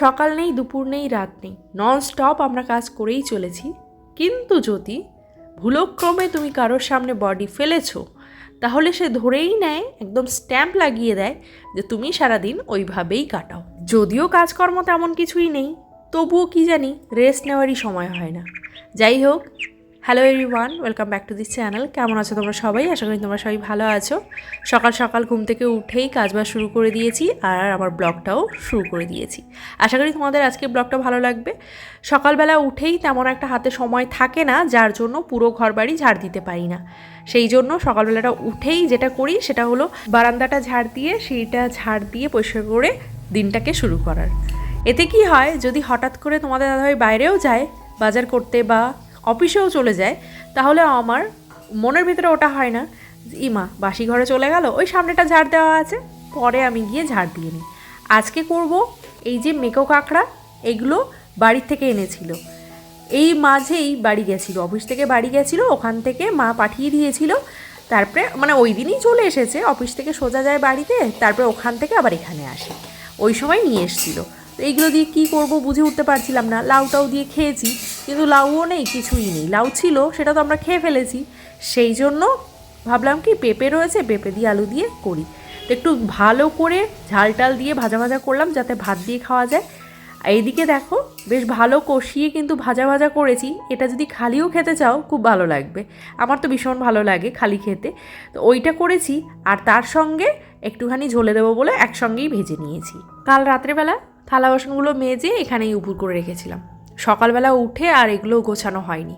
সকাল নেই, দুপুর নেই, রাত নেই। নন স্টপ আমরা কাজ করেই চলেছি। কিন্তু যদি ভুলক্রমে তুমি কারোর সামনে বডি ফেলেছো, তাহলে সে ধরেই নেয়, একদম স্ট্যাম্প লাগিয়ে দেয় যে তুমি সারাদিন ওইভাবেই কাটাও। যদিও কাজকর্ম তেমন কিছুই নেই, তবুও কি জানি রেস্ট নেওয়ারই সময় হয় না। যাই হোক hello everyone welcome back to this channel কেমন আছো তোমরা সবাই? আশা করি তোমরা সবাই ভালো আছো। সকাল সকাল ঘুম থেকে উঠেই কাজবাজ শুরু করে দিয়েছি আর আমার ব্লগটাও শুরু করে দিয়েছি। আশা করি তোমাদের আজকে ব্লগটা ভালো লাগবে। সকালবেলা উঠেই তেমন একটা হাতে সময় থাকে না, যার জন্য পুরো ঘরবাড়ি ঝাড় দিতে পারি না। সেই জন্য সকালবেলাটা উঠেই যেটা করি সেটা হলো বারান্দাটা ঝাড় দিয়ে সেইটা ঝাড় দিয়ে পরিষ্কার করে দিনটাকে শুরু করার। এতে কি হয়, যদি হঠাৎ করে তোমাদের দাদাভাই বাইরেও যায়, বাজার করতে বা অফিসেও চলে যায়, তাহলে আমার মনের ভিতরে ওটা হয় না ইমা, বাসি ঘরে চলে গেল, ওই সামনেটা ঝাড় দেওয়া আছে, পরে আমি গিয়ে ঝাড় দিয়ে নিই। আজকে করব এই যে মেকো কাঁকড়া এগুলো বাড়ির থেকে এনেছিল। এই মাঝেই বাড়ি গেছিল, অফিস থেকে বাড়ি গেছিল, ওখান থেকে মা পাঠিয়ে দিয়েছিল, তারপরে মানে ওই দিনই চলে এসেছে, অফিস থেকে সোজা যায় বাড়িতে, তারপরে ওখান থেকে আবার এখানে আসে, ওই সময় নিয়ে এসেছিল। তো এইগুলো দিয়ে কী করব বুঝে উঠতে পারছিলাম না, লাউটাও দিয়ে খেয়েছি কিন্তু লাউও নেই, কিছুই নেই। লাউ ছিল, সেটা তো আমরা খেয়ে ফেলেছি। সেই জন্য ভাবলাম কি, পেঁপে রয়েছে, পেঁপে দিয়ে আলু দিয়ে করি। তো একটু ভালো করে ঝাল টাল দিয়ে ভাজা ভাজা করলাম, যাতে ভাত দিয়ে খাওয়া যায়। এইদিকে দেখো, বেশ ভালো কষিয়ে কিন্তু ভাজা ভাজা করেছি। এটা যদি খালিও খেতে চাও, খুব ভালো লাগবে। আমার তো ভীষণ ভালো লাগে খালি খেতে। তো ওইটা করেছি, আর তার সঙ্গে একটুখানি ঝোলে দেবো বলে একসঙ্গেই ভেজে নিয়েছি। কাল রাত্রেবেলা থালা বাসনগুলো মেজে এখানেই উপুর করে রেখেছিলাম। সকালবেলা উঠে আর এগুলো গোছানো হয়নি।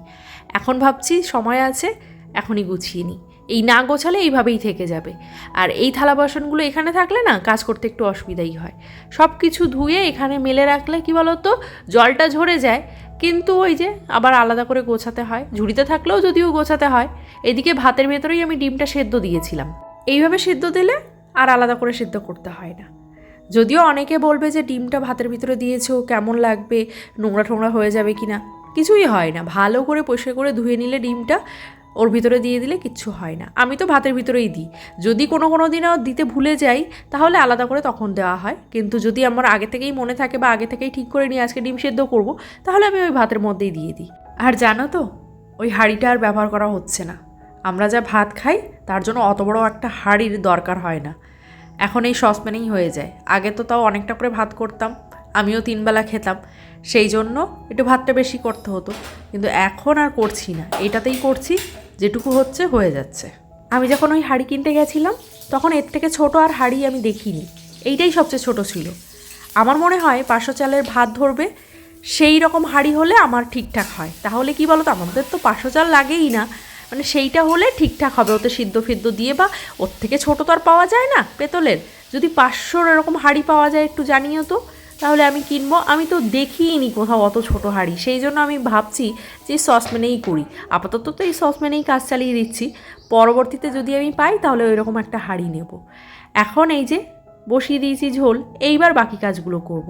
এখন ভাবছি সময় আছে, এখনই গুছিয়ে নিই। এই না গোছালে এইভাবেই থেকে যাবে। আর এই থালা বাসনগুলো এখানে থাকলে না কাজ করতে একটু অসুবিধাই হয়। সব কিছু ধুয়ে এখানে মেলে রাখলে কি বলতো, জলটা ঝরে যায়, কিন্তু ওই যে আবার আলাদা করে গোছাতে হয়। ঝুড়িতে থাকলেও যদিও গোছাতে হয়, এদিকে ভাতের ভেতরেই আমি ডিমটা সেদ্ধ দিয়েছিলাম। এইভাবে সেদ্ধ দিলে আর আলাদা করে সেদ্ধ করতে হয় না। যদিও অনেকে বলবে যে ডিমটা ভাতের ভিতরে দিয়েছ, কেমন লাগবে, নোংরা টোংরা হয়ে যাবে কি না কিছুই হয় না। ভালো করে পরিষ্কার করে ধুয়ে নিলে ডিমটা ওর ভিতরে দিয়ে দিলে কিচ্ছু হয় না। আমি তো ভাতের ভিতরেই দিই। যদি কোনো কোনো দিনও দিতে ভুলে যাই, তাহলে আলাদা করে তখন দেওয়া হয়। কিন্তু যদি আমার আগে থেকেই মনে থাকে বা আগে থেকেই ঠিক করে নিয়ে আজকে ডিম সেদ্ধ করব, তাহলে আমি ওই ভাতের মধ্যেই দিয়ে দিই। আর জানো তো, ওই হাঁড়িটা আর ব্যবহার করা হচ্ছে না। আমরা যা ভাত খাই, তার জন্য অত বড় একটা হাঁড়ির দরকার হয় না। এখন এই সসপ্যানেই হয়ে যায়। আগে তো তাও অনেকটা করে ভাত করতাম, আমিও তিনবেলা খেতাম। সেই জন্য একটু ভাতটা বেশি করতে হতো। কিন্তু এখন আর করছি না। এটাতেই করছি, যেটুকু হচ্ছে হয়ে যাচ্ছে। আমি যখন ওই হাঁড়ি কিনতে গেছিলাম, তখন এর থেকে ছোট আর হাঁড়ি আমি দেখিনি। এইটাই সবচেয়ে ছোট ছিল। আমার মনে হয় পাঁচশো চালের ভাত ধরবে, সেই রকম হাঁড়ি হলে আমার ঠিকঠাক হয়। তাহলে কি বলো তো আমাদের তো পাঁচশো চাল লাগেই না। মানে সেইটা হলে ঠিকঠাক হবে। ওতে সিদ্ধ ফিদ্ধ দিয়ে বা ওর থেকে ছোটো তো আর পাওয়া যায় না পেতলের। যদি পাঁচশোর এরকম হাঁড়ি পাওয়া যায় একটু জানিও তো। তাহলে আমি কিনবো। আমি তো দেখিনি কোথাও অত ছোট হাঁড়ি। সেই জন্য আমি ভাবছি যে সসম্যানেই করি। আপাতত তো এই সসম্যানেই কাজ চালিয়ে দিচ্ছি। পরবর্তীতে যদি আমি পাই তাহলে ওই রকম একটা হাঁড়ি নেব। এখন এই যে বসিয়ে দিয়েছি ঝোল, এইবার বাকি কাজগুলো করব।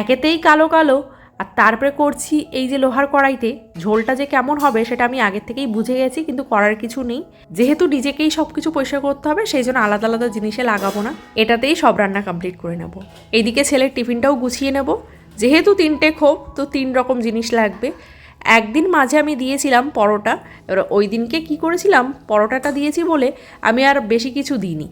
একেতেই কালো কালো আর তারপরে করছি এই যে লোহার কড়াইতে, ঝোলটা যে কেমন হবে সেটা আমি আগের থেকেই বুঝে গেছি, কিন্তু করার কিছু নেই। যেহেতু নিজেকেই সব কিছু পরিষ্কার করতে হবে, সেই জন্য আলাদা আলাদা জিনিসে লাগাবো না। এটাতেই সব রান্না কমপ্লিট করে নেব। এইদিকে ছেলের টিফিনটাও গুছিয়ে নেব। যেহেতু তিনটে খোপ তো তিন রকম জিনিস লাগবে। একদিন মাঝে আমি দিয়েছিলাম পরোটা, এবার ওই দিনকে কি করেছিলাম, পরোটাটা দিয়েছি বলে আমি আর বেশি কিছু দিইনি।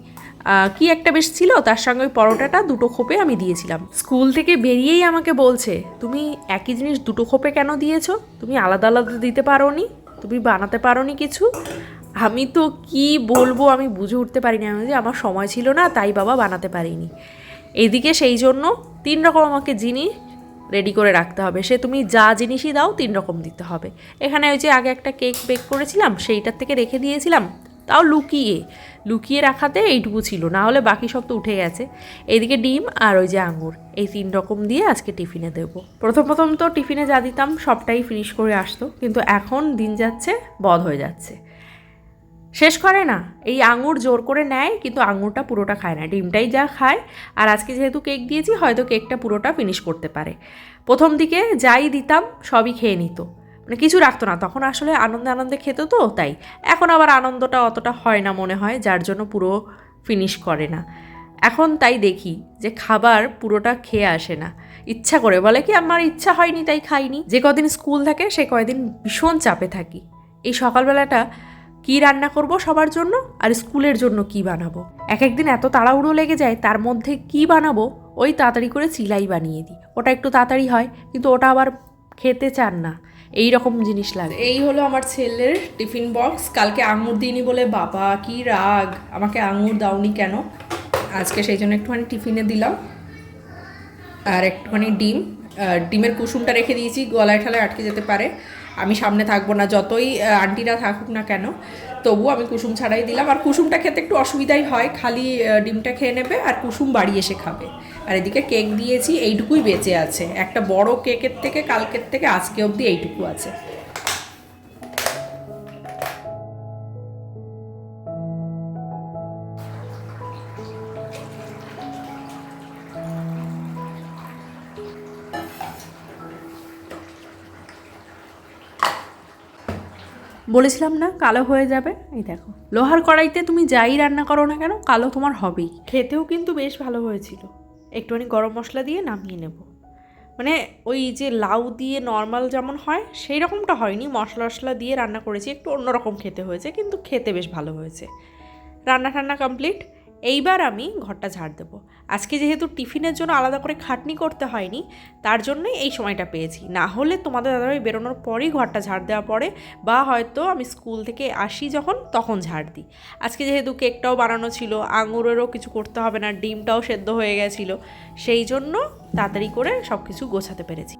কি একটা বেশ ছিল, তার সঙ্গে ওই পরোটাটা দুটো খোপে আমি দিয়েছিলাম। স্কুল থেকে বেরিয়েই আমাকে বলছে, তুমি একই জিনিস দুটো খোপে কেন দিয়েছ? তুমি আলাদা আলাদা দিতে পারো নি তুমি বানাতে পারো নি কিছু? আমি তো কি বলব, আমি বুঝে উঠতে পারিনি। আমি যে আমার সময় ছিল না, তাই বাবা বানাতে পারিনি। এদিকে সেই জন্য তিন রকম আমাকে জিনিস রেডি করে রাখতে হবে। সে তুমি যা জিনিসই দাও, তিন রকম দিতে হবে। এখানে ওই যে আগে একটা কেক বেক করেছিলাম, সেইটার থেকে রেখে দিয়েছিলাম, তাও লুকিয়ে। লুকিয়ে রাখাতে এইটুকু ছিল, না হলে বাকি সব তো উঠে গেছে। এইদিকে ডিম আর ওই যে আঙুর এই তিন রকম দিয়ে আজকে টিফিনে দেবো। প্রথম প্রথম তো টিফিনে যা দিতাম সবটাই ফিনিশ করে আসতো, কিন্তু এখন দিন যাচ্ছে, বধ হয়ে যাচ্ছে। শেষ করে না, এই আঙুর জোর করে নেয়, কিন্তু আঙুরটা পুরোটা খায় না, ডিমটাই যা খায়। আর আজকে যেহেতু কেক দিয়েছি, হয়তো কেকটা পুরোটা ফিনিশ করতে পারে। প্রথম দিকে যাই দিতাম, সবই খেয়ে নিত। মানে কিছু রাখতো না। তখন আসলে আনন্দে আনন্দে খেত তো, তাই। এখন আবার আনন্দটা অতটা হয় না মনে হয়, যার জন্য পুরো ফিনিশ করে না। এখন তাই দেখি যে খাবার পুরোটা খেয়ে আসে না। ইচ্ছা করে, বলে কি আমার ইচ্ছা হয়নি তাই খাইনি। যে কদিন স্কুল থাকে, সে কয়দিন ভীষণ চাপে থাকি। এই সকালবেলাটা কি রান্না করব সবার জন্য, আর স্কুলের জন্য কি বানাবো? এক একদিন এত তাড়াহুড়ো লেগে যায়, তার মধ্যে কি বানাবো? ওই তাড়াতাড়ি করে চিলাই বানিয়ে দিই। ওটা একটু তাড়াতাড়ি হয়, কিন্তু ওটা আবার খেতে চান না। এই রকম জিনিস লাগে। এই হলো আমার ছেলের টিফিন বক্স। কালকে আঙুর দিইনি বলে, বাবা, কি রাগ। আমাকে আঙুর দাওনি কেন? আজকে সেই জন্য একটুখানি টিফিনে দিলাম। আর একটুখানি ডিম। ডিমের কুসুমটা রেখে দিয়েছি, গলায় ঠালায় আটকে যেতে পারে। আমি সামনে থাকব না, যতই আন্টিরা থাকুক না কেন। তবু আমি কুসুম ছাড়াই দিলাম। আর কুসুমটা খেতে একটু অসুবিধাই হয়, খালি ডিমটা খেয়ে নেবে আর কুসুম বাড়ি এসে খাবে। আর এদিকে কেক দিয়েছি, এইটুকুই বেঁচে আছে। একটা বড় কেকের থেকে, কালকের থেকে আজকে অবধি এইটুকু আছে। বলেছিলাম না, কালো হয়ে যাবে? এই দেখো। লোহার কড়াইতে তুমি যাই রান্না করো না কেন, কালো তোমার হবেই। খেতেও কিন্তু বেশ ভালো হয়েছিল। একটুখানি গরম মশলা দিয়ে নামিয়ে নেব। মানে ওই যে লাউ দিয়ে নর্মাল যেমন হয় সেই রকমটা হয়নি। মশলা মশলা দিয়ে রান্না করেছি, একটু অন্যরকম খেতে হয়েছে, কিন্তু খেতে বেশ ভালো হয়েছে। রান্না টান্না কমপ্লিট এইবার আমি ঘরটা ঝাড় দেবো। আজকে যেহেতু টিফিনের জন্য আলাদা করে খাটনি করতে হয়নি তার জন্যই এই সময়টা পেয়েছি। না হলে তোমাদের দাদাভাই বেরোনোর পরেই ঘরটা ঝাড় দেওয়া পড়ে বা হয়তো আমি স্কুল থেকে আসি যখন তখন ঝাড় দিই। আজকে যেহেতু কেকটাও বানানো ছিল আঙুরেরও কিছু করতে হবে না ডিমটাও সেদ্ধ হয়ে গেছিল সেই জন্য তাড়াতাড়ি করে সব কিছু গোছাতে পেরেছি।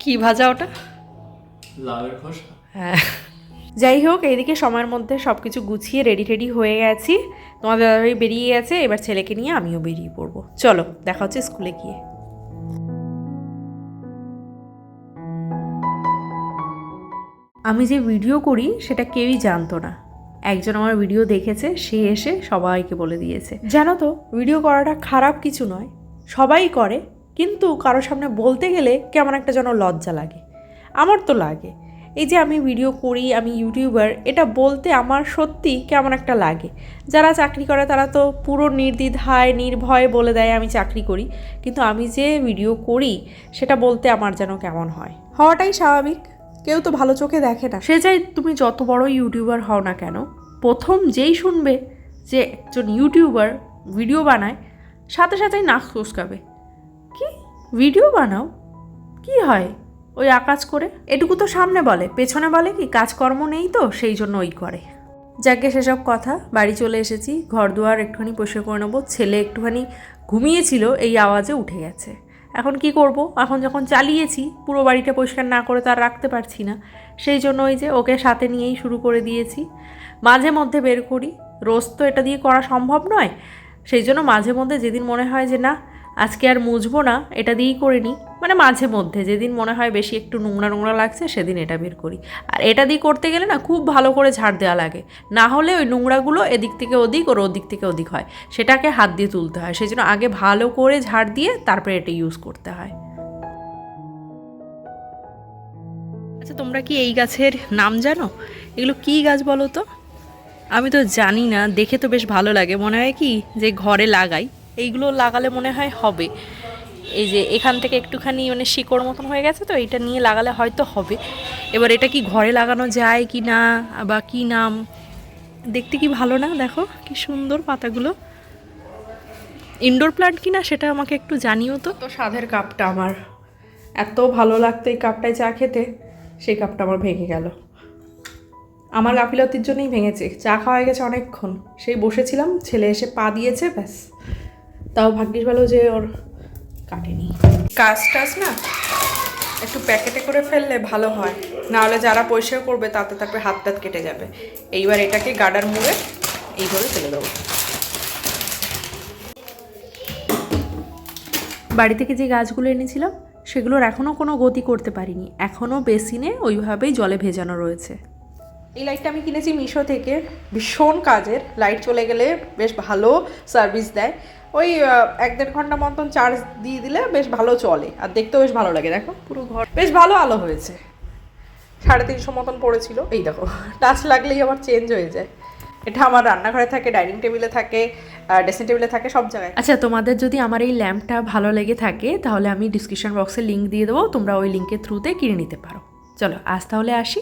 কি ভাজা ওটা? লাউয়ের খোসা? হ্যাঁ। যাই হোক, এইদিকে সময়ের মধ্যে সব কিছু গুছিয়ে রেডি টেডি হয়ে গেছি। তোমাদের দাদাভাই বেরিয়ে গেছে, এবার ছেলেকে নিয়ে আমিও বেরিয়ে পড়ব। চলো, দেখা হচ্ছে স্কুলে গিয়ে। আমি যে ভিডিও করি, সেটা কেউই জানতো না। একজন আমার ভিডিও দেখেছে, সে এসে সবাইকে বলে দিয়েছে। জানো তো ভিডিও করাটা খারাপ কিছু নয়। সবাই করে, কিন্তু কারোর সামনে বলতে গেলে কেমন একটা যেন লজ্জা লাগে। আমার তো লাগে। এই যে আমি ভিডিও করি আমি ইউটিউবার এটা বলতে আমার সত্যি কেমন একটা লাগে। যারা চাকরি করে তারা তো পুরো নির্দ্বিধায় নির্ভয়ে বলে দেয় আমি চাকরি করি। কিন্তু আমি যে ভিডিও করি সেটা বলতে আমার যেন কেমন হয়। হওয়াটাই স্বাভাবিক। কেউ তো ভালো চোখে দেখে না। সে চাই তুমি যত বড় ইউটিউবার হও না কেন প্রথম যেই শুনবে যে একজন ইউটিউবার ভিডিও বানায় সাথে সাথেই নাক কুচকাবে কি? ভিডিও বানাও? কি হয়? ওই আকাজ করে। এটুকু তো সামনে বলে, পেছনে বলে কি কাজকর্ম নেই তো, সেই জন্য ওই করে। যাকে সেসব কথা, বাড়ি চলে এসেছি ঘর দুয়ার একটুখানি পরিষ্কার করে নেব। ছেলে একটুখানি ঘুমিয়েছিল, এই আওয়াজে উঠে গেছে। এখন কি করব? এখন যখন চালিয়েছি, পুরো বাড়িটা পরিষ্কার না করে তার রাখতে পারছি না। সেই জন্য ওই যে ওকে সাথে নিয়েই শুরু করে দিয়েছি। মাঝে মধ্যে বের করি। রোজ তো এটা দিয়ে করা সম্ভব নয়। সেই জন্য মাঝে মধ্যে যেদিন মনে হয় যে না আজকে আর মুছবো না, এটা দিয়েই করে নিই। মানে মাঝে মধ্যে, যেদিন মনে হয় বেশি একটু নোংরা নোংরা লাগছে, সেদিন এটা বের করি। আর এটা দিয়ে করতে গেলে না, খুব ভালো করে ঝাড় দেওয়া লাগে। না হলে ওই নোংরাগুলো এদিক থেকে ওদিক, ওর ওদিক থেকে ওদিক হয়। সেটাকে হাত দিয়ে তুলতে হয়। সেই জন্য আগে ভালো করে ঝাড় দিয়ে তারপরে এটা ইউজ করতে হয়। আচ্ছা তোমরা কি এই গাছের নাম জানো? এগুলো কি গাছ বলো তো? আমি তো জানি না, দেখে তো বেশ ভালো লাগে। মনে হয় কি, যে ঘরে লাগাই। এইগুলো লাগালে মনে হয় হবে। এই যে এখান থেকে একটুখানি মানে শিকড় মতন হয়ে গেছে তো এটা নিয়ে লাগালে হয়তো হবে। এবার এটা কি ঘরে লাগানো যায় কি না বা কি নাম? দেখতে কি ভালো না? দেখো কি সুন্দর পাতাগুলো। ইনডোর প্লান্ট কিনা সেটা আমাকে একটু জানিও তো। তো স্বাদের কাপটা আমার। এত ভালো লাগতো এই কাপটায় চা খেতে, সেই কাপটা আমার ভেঙে গেল। আমার গাফিলতির জন্যই ভেঙেছে। চা খাওয়া গেছে অনেকক্ষণ। সেই বসেছিলাম, ছেলে এসে পা দিয়েছে, ব্যাস। তাও ভাগ্যিস ভালো যে ওর কাটেনি। কাজ টাজ না? একটু প্যাকেটে করে ফেললে ভালো হয়। নাহলে যারা পরিষ্কার করবে তাতে তারপরে হাত টাত কেটে যাবে। এইবার এটাকে গাডার মুড়ে এইভাবে ফেলে দেবো। বাড়ি থেকে যে গাছগুলো এনেছিলাম সেগুলোর এখনও কোনো গতি করতে পারিনি। এখনও বেসিনে ওইভাবেই জলে ভেজানো রয়েছে। এই লাইটটা আমি কিনেছি মিশো থেকে। ভীষণ কাজের। লাইট চলে গেলে বেশ ভালো সার্ভিস দেয়। ওই এক দেড় ঘণ্টা মতন চার্জ দিয়ে দিলে বেশ ভালো চলে। আর দেখতেও বেশ ভালো লাগে, দেখো। পুরো ঘর বেশ ভালো আলো হয়েছে। সাড়ে তিনশো মতন পড়েছিল। এই দেখো, টাচ লাগলেই আবার চেঞ্জ হয়ে যায়। এটা আমার রান্নাঘরে থাকে ডাইনিং টেবিলে থাকে ড্রেসিং টেবিলে থাকে, সব জায়গায়। আচ্ছা তোমাদের যদি আমার এই ল্যাম্পটা ভালো লেগে থাকে, তাহলে আমি ডিসক্রিপশন বক্সে লিঙ্ক দিয়ে দেবো। তোমরা ওই লিঙ্কের থ্রুতে কিনে নিতে পারো। চলো, আজ তাহলে আসি।